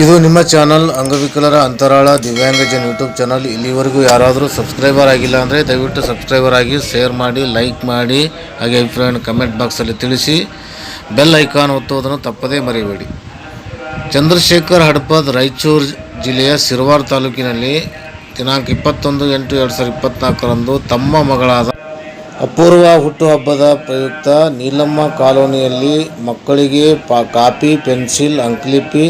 ಇದು ನಿಮ್ಮ ಚಾನಲ್ ಅಂಗವಿಕಲರ ಅಂತರಾಳ ದಿವ್ಯಾಂಗಜನ್ ಯೂಟ್ಯೂಬ್ ಚಾನಲ್. ಇಲ್ಲಿವರೆಗೂ ಯಾರಾದರೂ ಸಬ್ಸ್ಕ್ರೈಬರ್ ಆಗಿಲ್ಲ ಅಂದರೆ ದಯವಿಟ್ಟು ಸಬ್ಸ್ಕ್ರೈಬರ್ ಆಗಿ ಶೇರ್ ಮಾಡಿ, ಲೈಕ್ ಮಾಡಿ, ಹಾಗೆ ಫ್ರೆಂಡ್ ಕಮೆಂಟ್ ಬಾಕ್ಸಲ್ಲಿ ತಿಳಿಸಿ. ಬೆಲ್ ಐಕಾನ್ ಒತ್ತುವುದನ್ನು ತಪ್ಪದೇ ಮರೆಯಬೇಡಿ ಚಂದ್ರಶೇಖರ್ ಹಡಪದ್ ರಾಯಚೂರು ಜಿಲ್ಲೆಯ ಸಿರ್ವಾರ್ ತಾಲೂಕಿನಲ್ಲಿ ದಿನಾಂಕ ಇಪ್ಪತ್ತೊಂದು ಎಂಟು ಎರಡು ಸಾವಿರದ ಇಪ್ಪತ್ತ್ನಾಲ್ಕರಂದು ತಮ್ಮ ಮಗಳಾದ ಅಪೂರ್ವ ಹುಟ್ಟುಹಬ್ಬದ ಪ್ರಯುಕ್ತ ನೀಲಮ್ಮ ಕಾಲೋನಿಯಲ್ಲಿ ಮಕ್ಕಳಿಗೆ ಪಾ ಕಾಪಿ, ಪೆನ್ಸಿಲ್, ಅಂಕ್ಲಿಪಿ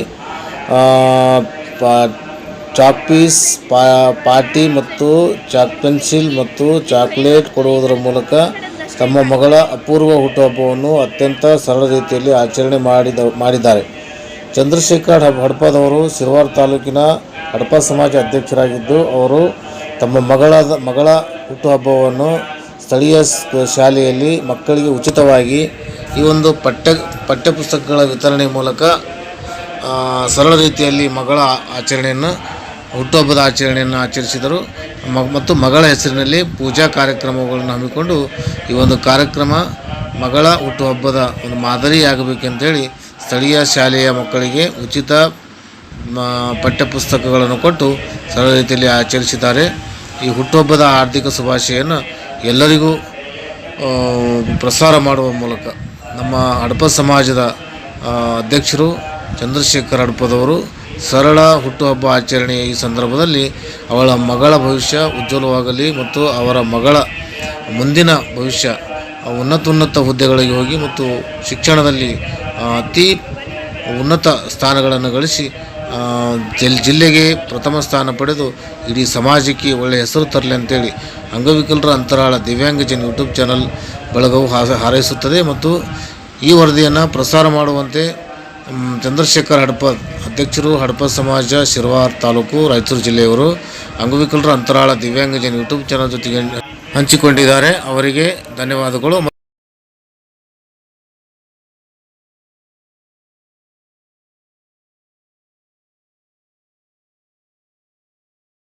ಚಾಕ್ ಪೀಸ್ ಪಾಟಿ ಮತ್ತು ಚಾಕ್ ಪೆನ್ಸಿಲ್ ಮತ್ತು ಚಾಕ್ಲೇಟ್ ಕೊಡುವುದರ ಮೂಲಕ ತಮ್ಮ ಮಗಳ ಅಪೂರ್ವ ಹುಟ್ಟುಹಬ್ಬವನ್ನು ಅತ್ಯಂತ ಸರಳ ರೀತಿಯಲ್ಲಿ ಆಚರಣೆ ಮಾಡಿದ, ಮಾಡಿದ್ದಾರೆ. ಚಂದ್ರಶೇಖರ್ ಹಡಪದವರು ಸಿರವಾರ ತಾಲೂಕಿನ ಹಡಪ ಸಮಾಜ ಅಧ್ಯಕ್ಷರಾಗಿದ್ದು, ಅವರು ತಮ್ಮ ಮಗಳಾದ ಮಗಳ ಹುಟ್ಟುಹಬ್ಬವನ್ನು ಸ್ಥಳೀಯ ಶಾಲೆಯಲ್ಲಿ ಮಕ್ಕಳಿಗೆ ಉಚಿತವಾಗಿ ಈ ಒಂದು ಪಠ್ಯ, ಪಠ್ಯಪುಸ್ತಕಗಳ ವಿತರಣೆ ಮೂಲಕ ಸರಳ ರೀತಿಯಲ್ಲಿ ಮಗಳ ಆಚರಣೆಯನ್ನು, ಹುಟ್ಟುಹಬ್ಬದ ಆಚರಣೆಯನ್ನು ಆಚರಿಸಿದರು. ಮತ್ತು ಮಗಳ ಹೆಸರಿನಲ್ಲಿ ಪೂಜಾ ಕಾರ್ಯಕ್ರಮಗಳನ್ನು ಹಮ್ಮಿಕೊಂಡು ಈ ಒಂದು ಕಾರ್ಯಕ್ರಮ ಮಗಳ ಹುಟ್ಟುಹಬ್ಬದ ಒಂದು ಮಾದರಿಯಾಗಬೇಕೆಂತೇಳಿ ಸ್ಥಳೀಯ ಶಾಲೆಯ ಮಕ್ಕಳಿಗೆ ಉಚಿತ ಪಠ್ಯಪುಸ್ತಕಗಳನ್ನು ಕೊಟ್ಟು ಸರಳ ರೀತಿಯಲ್ಲಿ ಆಚರಿಸಿದ್ದಾರೆ. ಈ ಹುಟ್ಟುಹಬ್ಬದ ಆರ್ಥಿಕ ಶುಭಾಶಯನ್ನು ಎಲ್ಲರಿಗೂ ಪ್ರಸಾರ ಮಾಡುವ ಮೂಲಕ ನಮ್ಮ ಹಡಪ ಸಮಾಜದ ಅಧ್ಯಕ್ಷರು ಚಂದ್ರಶೇಖರ್ ಅಡ್ಪದವರು ಸರಳ ಹುಟ್ಟುಹಬ್ಬ ಆಚರಣೆಯ ಈ ಸಂದರ್ಭದಲ್ಲಿ ಅವಳ ಮಗಳ ಭವಿಷ್ಯ ಉಜ್ವಲವಾಗಲಿ ಮತ್ತು ಅವರ ಮಗಳ ಮುಂದಿನ ಭವಿಷ್ಯ ಉನ್ನತೋನ್ನತ ಹುದ್ದೆಗಳಿಗೆ ಹೋಗಿ ಮತ್ತು ಶಿಕ್ಷಣದಲ್ಲಿ ಅತಿ ಉನ್ನತ ಸ್ಥಾನಗಳನ್ನು ಗಳಿಸಿ ಜಿಲ್, ಜಿಲ್ಲೆಗೆ ಪ್ರಥಮ ಸ್ಥಾನ ಪಡೆದು ಇಡೀ ಸಮಾಜಕ್ಕೆ ಒಳ್ಳೆಯ ಹೆಸರು ತರಲಿ ಅಂತೇಳಿ ಅಂಗವಿಕಲರ ಅಂತರಾಳ ದಿವ್ಯಾಂಗಜನ್ ಯೂಟ್ಯೂಬ್ ಚಾನಲ್ ಬಳಗವು ಹಾರೈಸುತ್ತದೆ ಮತ್ತು ಈ ವರದಿಯನ್ನು ಪ್ರಸಾರ ಮಾಡುವಂತೆ ಚಂದ್ರಶೇಖರ್ ಹಡಪದ್ ಅಧ್ಯಕ್ಷರು ಹಡಪ ಸಮಾಜ ಶಿರ್ವಾರ್ ತಾಲೂಕು ರಾಯಚೂರು ಜಿಲ್ಲೆಯವರು ಅಂಗವಿಕಲರ ಅಂತರಾಳ ದಿವ್ಯಾಂಗಜನ ಯೂಟ್ಯೂಬ್ ಚಾನಲ್ ಜೊತೆಗೆ ಹಂಚಿಕೊಂಡಿದ್ದಾರೆ. ಅವರಿಗೆ ಧನ್ಯವಾದಗಳು.